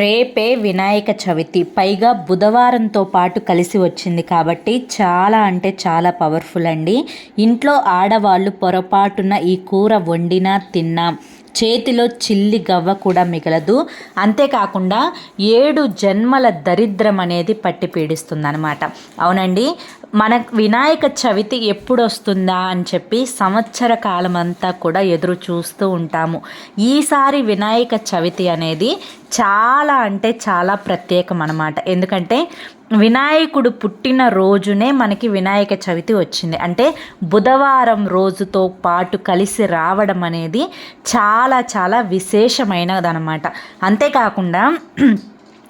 రేపే వినాయక చవితి. పైగా బుధవారంతో పాటు కలిసి వచ్చింది కాబట్టి చాలా అంటే చాలా పవర్ఫుల్ అండి. ఇంట్లో ఆడవాళ్ళు పొరపాటున ఈ కూర వండినా తిన్నా చేతిలో చిల్లి గవ్వ కూడా మిగలదు. అంతేకాకుండా ఏడు జన్మల దరిద్రం అనేది పట్టి పీడిస్తుంది అనమాట అవునండి? మన వినాయక చవితి ఎప్పుడు వస్తుందా అని చెప్పి సంవత్సర కాలం అంతా కూడా ఎదురు చూస్తూ ఉంటాము. ఈసారి వినాయక చవితి అనేది చాలా అంటే చాలా ప్రత్యేకం అనమాట ఎందుకంటే వినాయకుడు పుట్టిన రోజునే మనకి వినాయక చవితి వచ్చింది. అంటే బుధవారం రోజుతో పాటు కలిసి రావడం అనేది చాలా చాలా విశేషమైనది అనమాట అంతేకాకుండా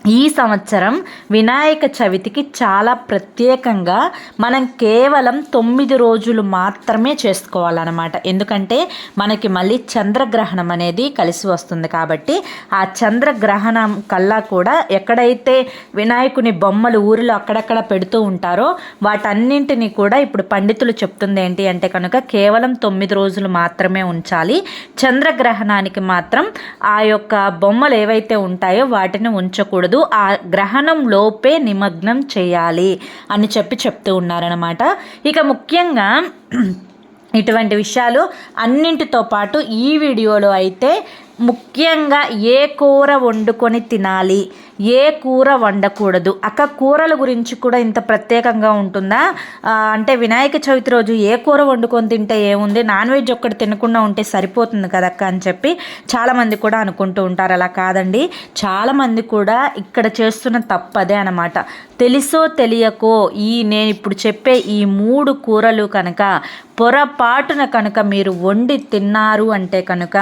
ఈ సంవత్సరం వినాయక చవితికి చాలా ప్రత్యేకంగా మనం కేవలం తొమ్మిది రోజులు మాత్రమే చేసుకోవాలన్నమాట. ఎందుకంటే మనకి మళ్ళీ చంద్రగ్రహణం అనేది కలిసి వస్తుంది కాబట్టి ఆ చంద్రగ్రహణం కల్లా కూడా ఎక్కడైతే వినాయకుని బొమ్మలు ఊరిలో అక్కడక్కడ పెడుతూ ఉంటారో వాటన్నింటినీ కూడా ఇప్పుడు పండితులు చెప్తుంది ఏంటి అంటే కనుక కేవలం తొమ్మిది రోజులు మాత్రమే ఉంచాలి. చంద్రగ్రహణానికి మాత్రం ఆ యొక్క బొమ్మలు ఏవైతే ఉంటాయో వాటిని ఉంచకూడదు. ఆ గ్రహణం లోపే నిమగ్నం చేయాలి అని చెప్పి చెప్తూ ఉన్నారనమాట ఇక ముఖ్యంగా ఇటువంటి విషయాలు అన్నింటితో పాటు ఈ వీడియోలో అయితే ముఖ్యంగా ఏ కూర వండుకొని తినాలి? ఏ కూర వండకూడదు? అక్క కూరల గురించి కూడా ఇంత ప్రత్యేకంగా ఉంటుందా? అంటే వినాయక చవితి రోజు ఏ కూర వండుకొని తింటే ఏముంది? నాన్ వెజ్ ఒక్కటి తినకుండా ఉంటే సరిపోతుంది కదక్క అని చెప్పి చాలామంది కూడా అనుకుంటూ ఉంటారు. అలా కాదండి. చాలామంది కూడా ఇక్కడ చేస్తున్న తప్పదే అనమాట తెలుసో తెలియకో ఈ నేను ఇప్పుడు చెప్పే ఈ మూడు కూరలు కనుక పొరపాటున కనుక మీరు వండి తిన్నారు అంటే కనుక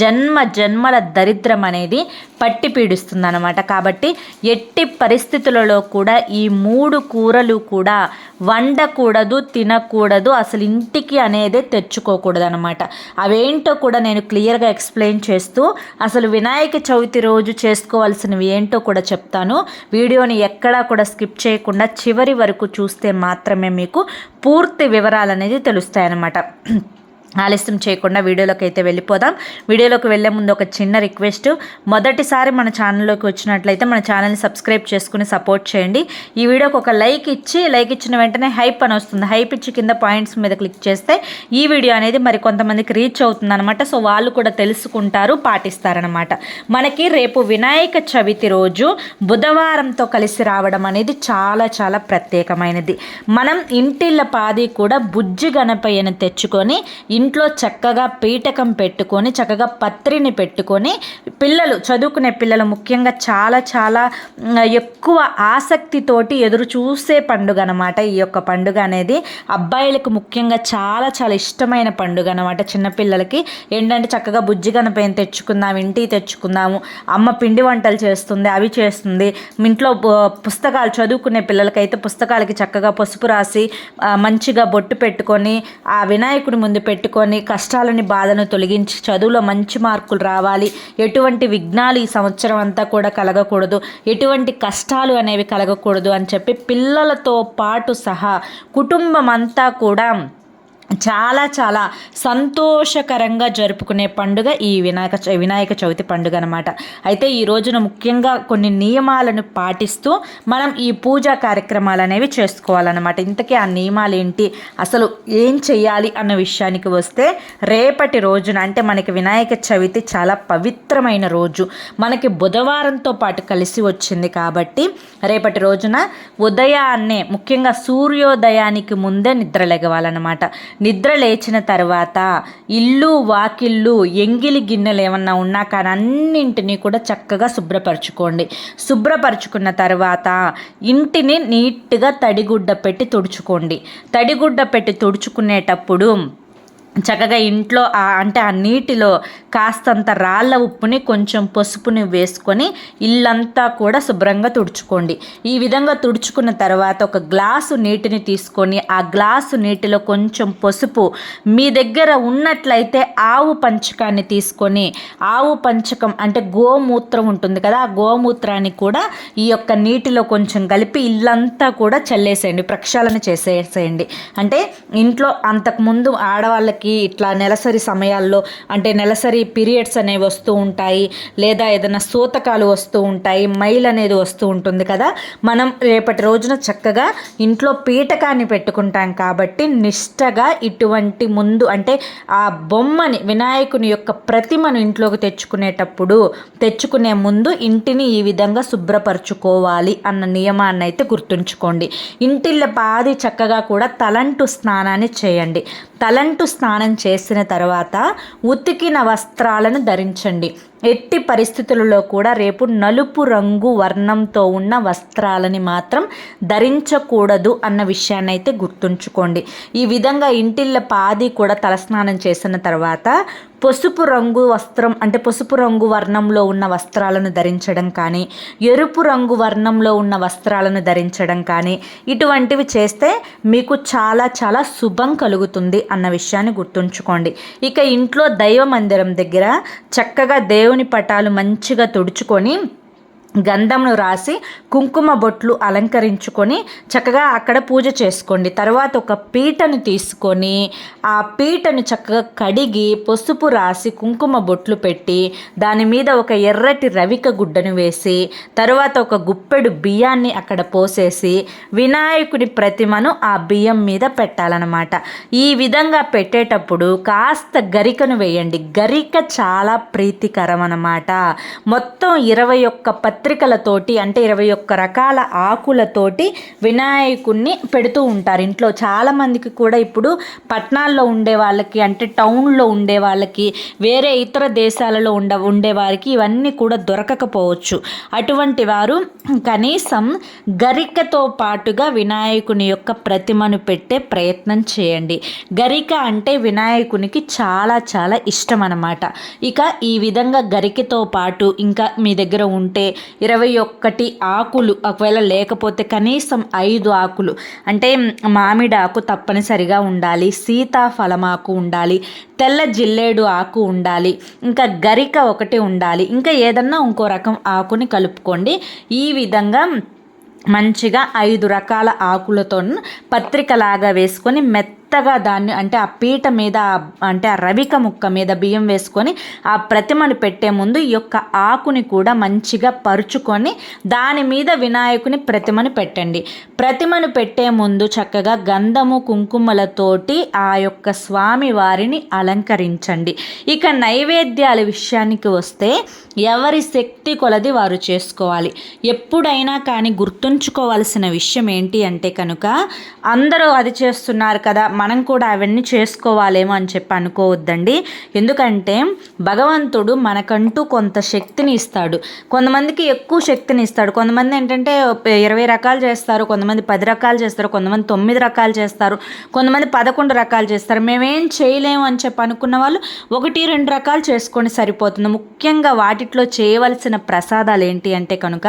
జన్మ జన్మల దరిద్రం అనేది పట్టి పీడిస్తుంది అనమాట కాబట్టి ఎట్టి పరిస్థితులలో కూడా ఈ మూడు కూరలు కూడా వండకూడదు తినకూడదు అసలు ఇంటికి అనేదే తెచ్చుకోకూడదు అనమాట అవేంటో కూడా నేను క్లియర్గా ఎక్స్ప్లెయిన్ చేస్తూ అసలు వినాయక చవితి రోజు చేసుకోవాల్సినవి ఏంటో కూడా చెప్తాను. వీడియోని ఎక్కడా కూడా స్కిప్ చేయకుండా చివరి వరకు చూస్తే మాత్రమే మీకు పూర్తి వివరాలు అనేది తెలుస్తాయన్నమాట. ఆలస్యం చేయకుండా వీడియోలోకి అయితే వెళ్ళిపోదాం. వీడియోలోకి వెళ్ళే ముందు ఒక చిన్న రిక్వెస్ట్. మొదటిసారి మన ఛానల్లోకి వచ్చినట్లయితే మన ఛానల్ని సబ్స్క్రైబ్ చేసుకుని సపోర్ట్ చేయండి. ఈ వీడియోకి ఒక లైక్ ఇచ్చి లైక్ ఇచ్చిన వెంటనే హైప్ అని వస్తుంది. హైప్ ఇచ్చి కింద పాయింట్స్ మీద క్లిక్ చేస్తే ఈ వీడియో అనేది మరి కొంతమందికి రీచ్ అవుతుంది అనమాట సో వాళ్ళు కూడా తెలుసుకుంటారు పాటిస్తారనమాట మనకి రేపు వినాయక చవితి రోజు బుధవారంతో కలిసి రావడం అనేది చాలా చాలా ప్రత్యేకమైనది. మనం ఇంటిళ్ళ పాది కూడా బుజ్జి గణపయ్యను తెచ్చుకొని ఇంట్లో చక్కగా పీటకం పెట్టుకొని చక్కగా పత్రిని పెట్టుకొని పిల్లలు చదువుకునే పిల్లలు ముఖ్యంగా చాలా చాలా ఎక్కువ ఆసక్తితోటి ఎదురు చూసే పండుగ అనమాట ఈ యొక్క పండుగ అనేది. అబ్బాయిలకు ముఖ్యంగా చాలా చాలా ఇష్టమైన పండుగ అనమాట చిన్నపిల్లలకి ఏంటంటే చక్కగా బుజ్జి గణపైన తెచ్చుకుందాం ఇంటికి తెచ్చుకుందాము అమ్మ పిండి వంటలు చేస్తుంది అవి చేస్తుంది. ఇంట్లో పుస్తకాలు చదువుకునే పిల్లలకైతే పుస్తకాలకి చక్కగా పసుపు రాసి మంచిగా బొట్టు పెట్టుకొని ఆ వినాయకుడి ముందు పెట్టు పెట్టుకొని కష్టాలని బాధను తొలగించి చదువులో మంచి మార్కులు రావాలి. ఎటువంటి విఘ్నాలు ఈ సంవత్సరం అంతా కూడా కలగకూడదు. ఎటువంటి కష్టాలు అనేవి కలగకూడదు అని చెప్పి పిల్లలతో పాటు సహా కుటుంబం అంతా కూడా చాలా చాలా సంతోషకరంగా జరుపుకునే పండుగ ఈ వినాయక వినాయక చవితి పండుగ అనమాట అయితే ఈ రోజున ముఖ్యంగా కొన్ని నియమాలను పాటిస్తూ మనం ఈ పూజా కార్యక్రమాలు అనేవి చేసుకోవాలన్నమాట. ఇంతకీ ఆ నియమాలు ఏంటి అసలు ఏం చేయాలి అన్న విషయానికి వస్తే రేపటి రోజున అంటే మనకి వినాయక చవితి చాలా పవిత్రమైన రోజు. మనకి బుధవారంతో పాటు కలిసి వచ్చింది కాబట్టి రేపటి రోజున ఉదయాన్నే ముఖ్యంగా సూర్యోదయానికి ముందే నిద్రలేగవాలన్నమాట నిద్ర లేచిన తర్వాత ఇల్లు వాకిళ్ళు ఎంగిలి గిన్నెలు ఏమన్నా ఉన్నా కానీ అన్నింటినీ కూడా చక్కగా శుభ్రపరచుకోండి. శుభ్రపరచుకున్న తర్వాత ఇంటిని నీట్గా తడిగుడ్డ పెట్టి తుడుచుకోండి. తడిగుడ్డ పెట్టి తుడుచుకునేటప్పుడు చక్కగా ఇంట్లో అంటే ఆ నీటిలో కాస్తంత రాళ్ళ ఉప్పుని కొంచెం పసుపుని వేసుకొని ఇల్లంతా కూడా శుభ్రంగా తుడుచుకోండి. ఈ విధంగా తుడుచుకున్న తర్వాత ఒక గ్లాసు నీటిని తీసుకొని ఆ గ్లాసు నీటిలో కొంచెం పసుపు మీ దగ్గర ఉన్నట్లయితే ఆవు పంచకాన్ని తీసుకొని ఆవు పంచకం అంటే గోమూత్రం ఉంటుంది కదా ఆ గోమూత్రాన్ని కూడా ఈ యొక్క నీటిలో కొంచెం కలిపి ఇల్లంతా కూడా చల్లేసేయండి ప్రక్షాళన చేసేసేయండి. అంటే ఇంట్లో అంతకుముందు ఆడవాళ్ళకి వాళ్ళకి ఇట్లా నెలసరి సమయాల్లో అంటే నెలసరి పీరియడ్స్ అనేవి వస్తూ ఉంటాయి లేదా ఏదైనా సూతకాలు వస్తూ ఉంటాయి మైల్ అనేది వస్తూ ఉంటుంది కదా. మనం రేపటి రోజున చక్కగా ఇంట్లో పీటకాన్ని పెట్టుకుంటాం కాబట్టి నిష్టగా ఇటువంటి ముందు అంటే ఆ బొమ్మని వినాయకుని యొక్క ప్రతిమను ఇంట్లోకి తెచ్చుకునేటప్పుడు తెచ్చుకునే ముందు ఇంటిని ఈ విధంగా శుభ్రపరచుకోవాలి అన్న నియమాన్ని అయితే గుర్తుంచుకోండి. ఇంటిల్ల పాది చక్కగా కూడా తలంటు స్నానాన్ని చేయండి. తలంటు స్నానం స్నానం చేసిన తర్వాత ఉతికిన వస్త్రాలను ధరించండి. ఎట్టి పరిస్థితులలో కూడా రేపు నలుపు రంగు వర్ణంతో ఉన్న వస్త్రాలని మాత్రం ధరించకూడదు అన్న విషయాన్ని అయితే గుర్తుంచుకోండి. ఈ విధంగా ఇంటిళ్ళ పాది కూడా తలస్నానం చేసిన తర్వాత పసుపు రంగు వస్త్రం అంటే పసుపు రంగు వర్ణంలో ఉన్న వస్త్రాలను ధరించడం కానీ ఎరుపు రంగు వర్ణంలో ఉన్న వస్త్రాలను ధరించడం కానీ ఇటువంటివి చేస్తే మీకు చాలా చాలా శుభం కలుగుతుంది అన్న విషయాన్ని గుర్తుంచుకోండి. ఇక ఇంట్లో దైవ మందిరం దగ్గర చక్కగా దేవుని పటాలు మంచిగా తుడుచుకొని గంధంను రాసి కుంకుమ బొట్లు అలంకరించుకొని చక్కగా అక్కడ పూజ చేసుకోండి. తర్వాత ఒక పీటను తీసుకొని ఆ పీటను చక్కగా కడిగి పసుపు రాసి కుంకుమ బొట్లు పెట్టి దాని మీద ఒక ఎర్రటి రవిక గుడ్డను వేసి తర్వాత ఒక గుప్పెడు బియ్యాన్ని అక్కడ పోసేసి వినాయకుని ప్రతిమను ఆ బియ్యం మీద పెట్టాలన్నమాట. ఈ విధంగా పెట్టేటప్పుడు కాస్త గరికను వేయండి. గరిక చాలా ప్రీతికరం అన్నమాట మొత్తం ఇరవై ఒక్క పత్రికలతోటి అంటే ఇరవై ఒక్క రకాల ఆకులతోటి వినాయకుణ్ణి పెడుతూ ఉంటారు. ఇంట్లో చాలామందికి కూడా ఇప్పుడు పట్టణాల్లో ఉండే వాళ్ళకి అంటే టౌన్లో ఉండే వాళ్ళకి వేరే ఇతర దేశాలలో ఉండ ఉండే వారికి ఇవన్నీ కూడా దొరకకపోవచ్చు. అటువంటి వారు కనీసం గరికతో పాటుగా వినాయకుని యొక్క ప్రతిమను పెట్టే ప్రయత్నం చేయండి. గరిక అంటే వినాయకునికి చాలా చాలా ఇష్టం అన్నమాట. ఇక ఈ విధంగా గరికతో పాటు ఇంకా మీ దగ్గర ఉంటే ఇరవై ఒక్కటి ఆకులు ఒకవేళ లేకపోతే కనీసం ఐదు ఆకులు. అంటే మామిడి ఆకు తప్పనిసరిగా ఉండాలి సీతాఫలం ఆకు ఉండాలి తెల్ల జిల్లేడు ఆకు ఉండాలి ఇంకా గరిక ఒకటి ఉండాలి. ఇంకా ఏదన్నా ఇంకో రకం ఆకుని కలుపుకోండి. ఈ విధంగా మంచిగా ఐదు రకాల ఆకులతో పత్రికలాగా వేసుకొని మెత్త మెత్తగా దాన్ని అంటే ఆ పీట మీద అంటే ఆ రవిక ముక్క మీద బియ్యం వేసుకొని ఆ ప్రతిమను పెట్టే ముందు ఈ యొక్క ఆకుని కూడా మంచిగా పరుచుకొని దాని మీద వినాయకుని ప్రతిమను పెట్టండి. ప్రతిమను పెట్టే ముందు చక్కగా గంధము కుంకుమలతోటి ఆ యొక్క స్వామి వారిని అలంకరించండి. ఇక నైవేద్యాల విషయానికి వస్తే ఎవరి శక్తి కొలది వారు చేసుకోవాలి. ఎప్పుడైనా కానీ గుర్తుంచుకోవాల్సిన విషయం ఏంటి అంటే కనుక అందరూ అది చేస్తున్నారు కదా మనం కూడా అవన్నీ చేసుకోవాలేమో అని చెప్పి అనుకోవద్దండి. ఎందుకంటే భగవంతుడు మనకంటూ కొంత శక్తిని ఇస్తాడు. కొంతమందికి ఎక్కువ శక్తిని ఇస్తాడు. కొంతమంది ఏంటంటే ఇరవై రకాలు చేస్తారు కొంతమంది పది రకాలు చేస్తారు కొంతమంది తొమ్మిది రకాలు చేస్తారు కొంతమంది పదకొండు రకాలు చేస్తారు. మేమేం చేయలేము అని చెప్పి అనుకున్న వాళ్ళు ఒకటి రెండు రకాలు చేసుకొని సరిపోతుంది. ముఖ్యంగా వాటిట్లో చేయవలసిన ప్రసాదాలు ఏంటి అంటే కనుక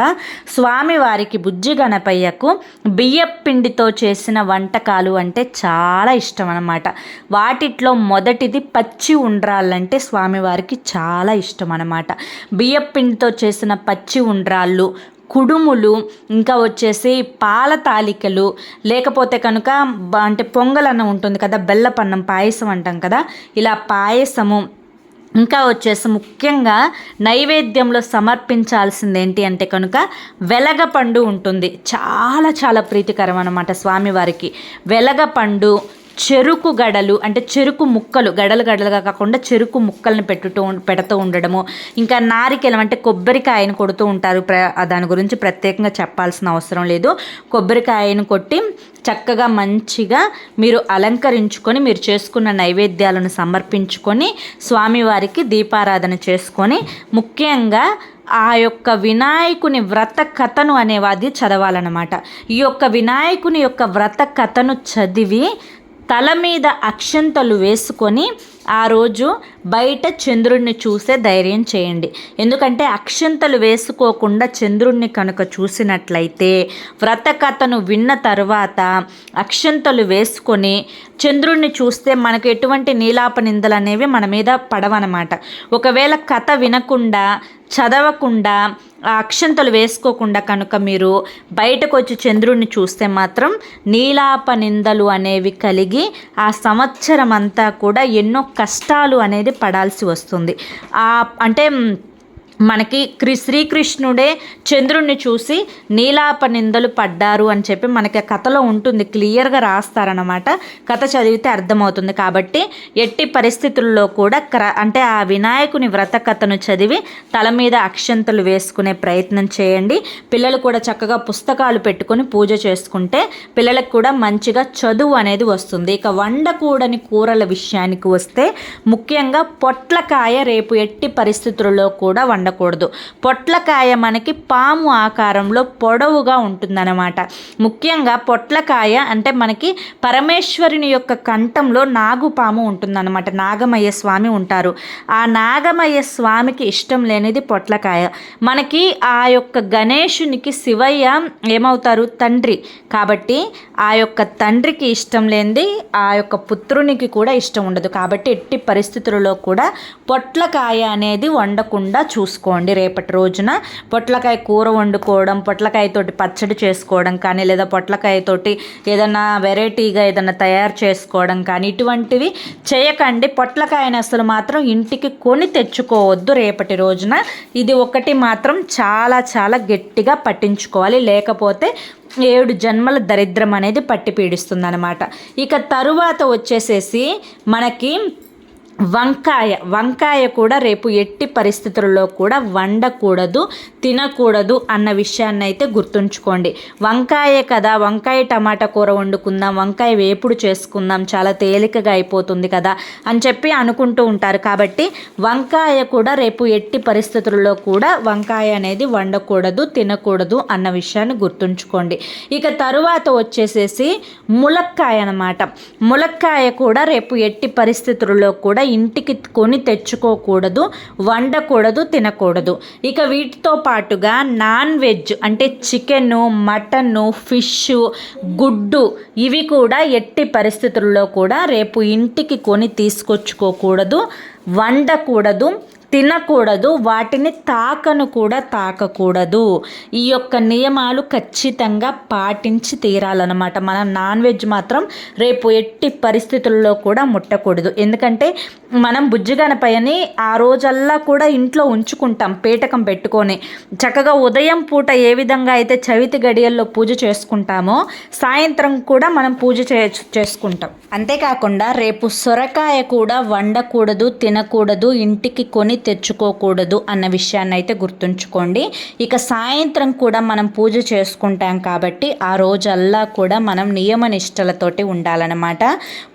స్వామి వారికి బుజ్జి గణపయ్యకు బియ్యపిండితో చేసిన వంటకాలు అంటే చాలా ఇష్టం అనమాట వాటిట్లో మొదటిది పచ్చి ఉండ్రాళ్ళంటే స్వామివారికి చాలా ఇష్టం అనమాట బియ్యపిండితో చేసిన పచ్చి ఉండ్రాళ్ళు కుడుములు ఇంకా వచ్చేసి పాల తాలికలు లేకపోతే కనుక అంటే పొంగలన్నం ఉంటుంది కదా బెల్లపన్నం పాయసం అంటాం కదా ఇలా పాయసము ఇంకా వచ్చేసి ముఖ్యంగా నైవేద్యంలో సమర్పించాల్సింది ఏంటి అంటే కనుక వెలగపండు ఉంటుంది. చాలా చాలా ప్రీతికరం అనమాట స్వామివారికి. వెలగపండు చెరుకు గడలు అంటే చెరుకు ముక్కలు గడలు గడలుగా కాకుండా చెరుకు ముక్కలను పెట్టుతూ పెడుతూ ఉండడము. ఇంకా నారికెలం అంటే కొబ్బరికాయను కొడుతూ ఉంటారు. ప్ర దాని గురించి ప్రత్యేకంగా చెప్పాల్సిన అవసరం లేదు. కొబ్బరికాయను కొట్టి చక్కగా మంచిగా మీరు అలంకరించుకొని మీరు చేసుకున్న నైవేద్యాలను సమర్పించుకొని స్వామివారికి దీపారాధన చేసుకొని ముఖ్యంగా ఆ యొక్క వినాయకుని వ్రత కథను అనేవాది చదవాలన్నమాట. ఈ యొక్క వినాయకుని యొక్క వ్రత కథను చదివి తల మీద అక్షంతలు వేసుకొని ఆ రోజు బయట చంద్రుడిని చూసే ధైర్యం చేయండి. ఎందుకంటే అక్షంతలు వేసుకోకుండా చంద్రుడిని కనుక చూసినట్లయితే వ్రత కథను విన్న తర్వాత అక్షంతలు వేసుకొని చంద్రుడిని చూస్తే మనకు ఎటువంటి నీలాప నిందలు అనేవి మన మీద పడవనమాట. ఒకవేళ కథ వినకుండా చదవకుండా ఆ అక్షంతలు వేసుకోకుండా కనుక మీరు బయటకు వచ్చి చంద్రుడిని చూస్తే మాత్రం నీలాప నిందలు అనేవి కలిగి ఆ సంవత్సరం అంతా కూడా ఎన్నో కష్టాలు అనేది పడాల్సి వస్తుంది. అంటే మనకి క్రి శ్రీకృష్ణుడే చంద్రుణ్ణి చూసి నీలాప నిందలు పడ్డారు అని చెప్పి మనకి కథలో ఉంటుంది క్లియర్గా రాస్తారనమాట కథ చదివితే అర్థమవుతుంది కాబట్టి ఎట్టి పరిస్థితుల్లో కూడా క్ర అంటే ఆ వినాయకుని వ్రత కథను చదివి తల మీద అక్షంతలు వేసుకునే ప్రయత్నం చేయండి. పిల్లలు కూడా చక్కగా పుస్తకాలు పెట్టుకొని పూజ చేసుకుంటే పిల్లలకు కూడా మంచిగా చదువు అనేది వస్తుంది. ఇక వండకూడని కూరల విషయానికి వస్తే ముఖ్యంగా పొట్లకాయ రేపు ఎట్టి పరిస్థితుల్లో కూడా వండ ఉండకూడదు పొట్లకాయ మనకి పాము ఆకారంలో పొడవుగా ఉంటుందన్నమాట. ముఖ్యంగా పొట్లకాయ అంటే మనకి పరమేశ్వరుని యొక్క కంఠంలో నాగుపాము ఉంటుందన్నమాట. నాగమయ్య స్వామి ఉంటారు. ఆ నాగమయ్య స్వామికి ఇష్టం లేనిది పొట్లకాయ. మనకి ఆ యొక్క గణేషునికి శివయ్య ఏమవుతారు? తండ్రి. కాబట్టి ఆ యొక్క తండ్రికి ఇష్టం లేనిది ఆ యొక్క పుత్రునికి కూడా ఇష్టం ఉండదు. కాబట్టి ఎట్టి పరిస్థితులలో కూడా పొట్లకాయ అనేది వండకుండా చూస్తారు చూసుకోండి రేపటి రోజున. పొట్లకాయ కూర వండుకోవడం పొట్లకాయతోటి పచ్చడి చేసుకోవడం కానీ లేదా పొట్లకాయతోటి ఏదైనా వెరైటీగా ఏదైనా తయారు చేసుకోవడం కానీ ఇటువంటివి చేయకండి. పొట్లకాయని అసలు మాత్రం ఇంటికి కొని తెచ్చుకోవద్దు రేపటి రోజున. ఇది ఒకటి మాత్రం చాలా చాలా గట్టిగా పట్టించుకోవాలి. లేకపోతే ఏడు జన్మల దరిద్రం అనేది పట్టి పీడిస్తుంది అనమాట ఇక తరువాత వచ్చేసేసి మనకి వంకాయ. వంకాయ కూడా రేపు ఎట్టి పరిస్థితుల్లో కూడా వండకూడదు తినకూడదు అన్న విషయాన్ని అయితే గుర్తుంచుకోండి. వంకాయ కదా వంకాయ టమాటా కూర వండుకుందాం వంకాయ వేపుడు చేసుకుందాం చాలా తేలికగా అయిపోతుంది కదా అని చెప్పి అనుకుంటూ ఉంటారు. కాబట్టి వంకాయ కూడా రేపు ఎట్టి పరిస్థితుల్లో కూడా వంకాయ అనేది వండకూడదు తినకూడదు అన్న విషయాన్ని గుర్తుంచుకోండి. ఇక తరువాత వచ్చేసేసి ములక్కాయ అనమాట ములక్కాయ కూడా రేపు ఎట్టి పరిస్థితుల్లో కూడా ఇంటికి కొని తెచ్చుకోకూడదు వండకూడదు తినకూడదు. ఇక వీటితో పాటుగా నాన్ వెజ్ అంటే చికెను మటను ఫిష్ గుడ్డు ఇవి కూడా ఎట్టి పరిస్థితుల్లో కూడా రేపు ఇంటికి కొని తీసుకొచ్చుకోకూడదు వండకూడదు తినకూడదు వాటిని తాకను కూడా తాకకూడదు. ఈ యొక్క నియమాలు ఖచ్చితంగా పాటించి తీరాలన్నమాట. మనం నాన్ వెజ్ మాత్రం రేపు ఎట్టి పరిస్థితుల్లో కూడా ముట్టకూడదు. ఎందుకంటే మనం బుజ్జిగనపైని ఆ రోజల్లా కూడా ఇంట్లో ఉంచుకుంటాం పేటకం పెట్టుకొని. చక్కగా ఉదయం పూట ఏ విధంగా అయితే చవితి గడియల్లో పూజ చేసుకుంటామో సాయంత్రం కూడా మనం పూజ చే చేసుకుంటాం. అంతేకాకుండా రేపు సొరకాయ కూడా వండకూడదు తినకూడదు ఇంటికి కొని తెచ్చుకోకూడదు అన్న విషయాన్ని అయితే గుర్తుంచుకోండి. ఇక సాయంత్రం కూడా మనం పూజ చేసుకుంటాం కాబట్టి ఆ రోజల్లా కూడా మనం నియమ నిష్టలతోటి ఉండాలన్నమాట.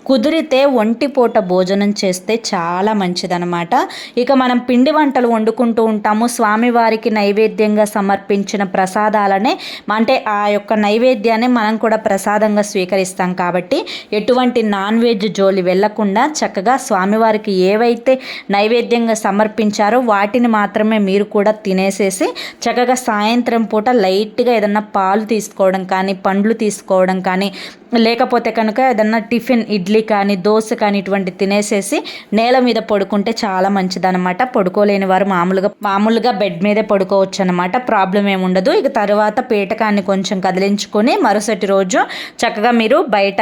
కుదిరితే ఒంటిపూట భోజనం చేస్తే చాలా మంచిదనమాట ఇక మనం పిండి వంటలు వండుకుంటూ ఉంటాము. స్వామివారికి నైవేద్యంగా సమర్పించిన ప్రసాదాలనే అంటే ఆ యొక్క నైవేద్యాన్ని మనం కూడా ప్రసాదంగా స్వీకరిస్తాం కాబట్టి ఎటువంటి నాన్ వెజ్ జోలి వెళ్ళకుండా చక్కగా స్వామివారికి ఏవైతే నైవేద్యంగా సమర్పించారో వాటిని మాత్రమే మీరు కూడా తినేసేసి చక్కగా సాయంత్రం పూట లైట్గా ఏదన్నా పాలు తీసుకోవడం కానీ పండ్లు తీసుకోవడం కానీ లేకపోతే కనుక ఏదన్నా టిఫిన్ ఇడ్లీ కానీ దోశ కానీ ఇటువంటి తినేసేసి నేల మీద పడుకుంటే చాలా మంచిదనమాట పడుకోలేని వారు మామూలుగా మామూలుగా బెడ్ మీదే పడుకోవచ్చు అనమాట ప్రాబ్లం ఏముండదు ఇక తర్వాత పీటకాన్ని కొంచెం కదిలించుకొని మరుసటి రోజు చక్కగా మీరు బయట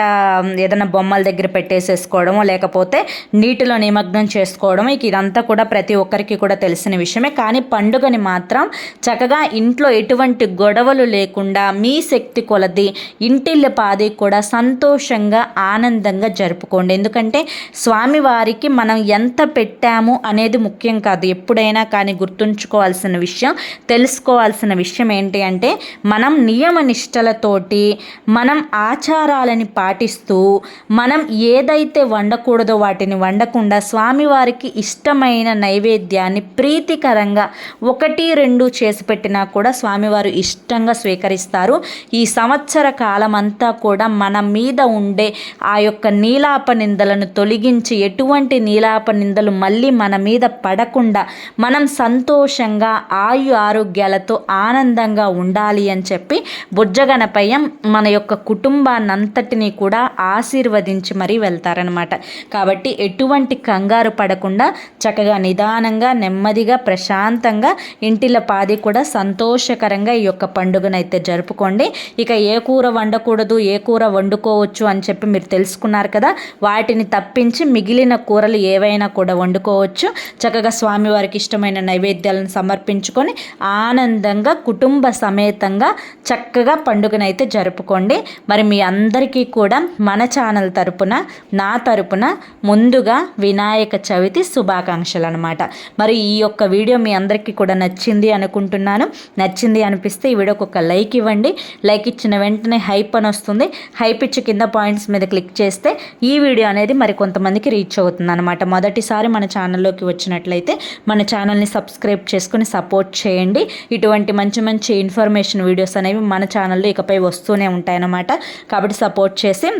ఏదైనా బొమ్మల దగ్గర పెట్టేసేసుకోవడము లేకపోతే నీటిలో నిమగ్నం చేసుకోవడం ఇక ఇదంతా కూడా ప్రతి ఒక్కరికి కూడా తెలిసిన విషయమే. కానీ పండుగని మాత్రం చక్కగా ఇంట్లో ఎటువంటి గొడవలు లేకుండా మీ శక్తి కొలది ఇంటిల్లి పాది కూడా సంతోషంగా ఆనందంగా జరుపుకోండి. ఎందుకంటే స్వామివారికి మనం ఎంత పెట్టాము అనేది ముఖ్యం కాదు. ఎప్పుడైనా కానీ గుర్తుంచుకోవాల్సిన విషయం తెలుసుకోవాల్సిన విషయం ఏంటి అంటే మనం నియమ నిష్టలతోటి మనం ఆచారాలని పాటిస్తూ మనం ఏదైతే వండకూడదో వాటిని వండకుండా స్వామివారికి ఇష్టమైన నైవేద్యాన్ని ప్రీతికరంగా ఒకటి రెండు చేసి పెట్టినా కూడా స్వామివారు ఇష్టంగా స్వీకరిస్తారు. ఈ సంవత్సర కాలం అంతా కూడా మన మీద ఉండే ఆ యొక్క నీలాప నిందలను తొలగించి ఎటువంటి నీలాప నిందలు మళ్ళీ మన మీద పడకుండా మనం సంతోషంగా ఆయు ఆరోగ్యాలతో ఆనందంగా ఉండాలి అని చెప్పి బుజ్జగణపయ్యం మన యొక్క కుటుంబాన్నంతటినీ కూడా ఆశీర్వదించి మరీ వెళ్తారనమాట కాబట్టి ఎటువంటి కంగారు పడకుండా చక్కగా నిదానంగా నెమ్మదిగా ప్రశాంతంగా ఇంటిల పాది కూడా సంతోషకరంగా ఈ యొక్క పండుగనైతే జరుపుకోండి. ఇక ఏ కూర వండకూడదు ఏ కూర వండుకోవచ్చు అని చెప్పి మీరు తెలుసుకున్నారు కదా? వాటిని తప్పించి మిగిలిన కూరలు ఏవైనా కూడా వండుకోవచ్చు. చక్కగా స్వామివారికి ఇష్టమైన నైవేద్యాలను సమర్పించుకొని ఆనందంగా కుటుంబ సమేతంగా చక్కగా పండుగనైతే జరుపుకోండి. మరి మీ అందరికీ కూడా మన ఛానల్ తరపున నా తరపున ముందుగా వినాయక చవితి శుభాకాంక్షలు అనమాట మరి ఈ యొక్క వీడియో మీ అందరికీ కూడా నచ్చింది అనుకుంటున్నాను. నచ్చింది అనిపిస్తే ఈ వీడియోకి ఒక లైక్ ఇవ్వండి. లైక్ ఇచ్చిన వెంటనే హైప్ అని వస్తుంది. హైప్ ఇచ్చి కింద పాయింట్స్ మీద క్లిక్ చేస్తే ఈ వీడియో అనేది మరి కొంతమందికి రీచ్ అవుతుంది అనమాట మొదటిసారి మన ఛానల్లోకి వచ్చినట్లయితే మన ఛానల్ని సబ్స్క్రైబ్ చేసుకుని సపోర్ట్ చేయండి. ఇటువంటి మంచి మంచి ఇన్ఫర్మేషన్ వీడియోస్ అనేవి మన ఛానల్లో ఇకపై వస్తూనే ఉంటాయన్నమాట. కాబట్టి సపోర్ట్ చేసి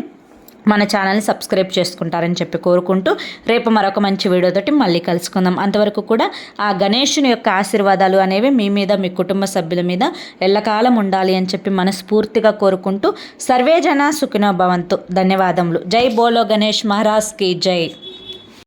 మన ఛానల్ని సబ్స్క్రైబ్ చేసుకుంటారని చెప్పి కోరుకుంటూ రేపు మరొక మంచి వీడియోతోటి మళ్ళీ కలుసుకుందాం. అంతవరకు కూడా ఆ గణేషుని యొక్క ఆశీర్వాదాలు అనేవి మీ మీద మీ కుటుంబ సభ్యుల మీద ఎల్లకాలం ఉండాలి అని చెప్పి మనస్ఫూర్తిగా కోరుకుంటూ సర్వే జన సుఖినో భవంతు. ధన్యవాదములు. జై బోలో గణేష్ మహారాజ్కి జై.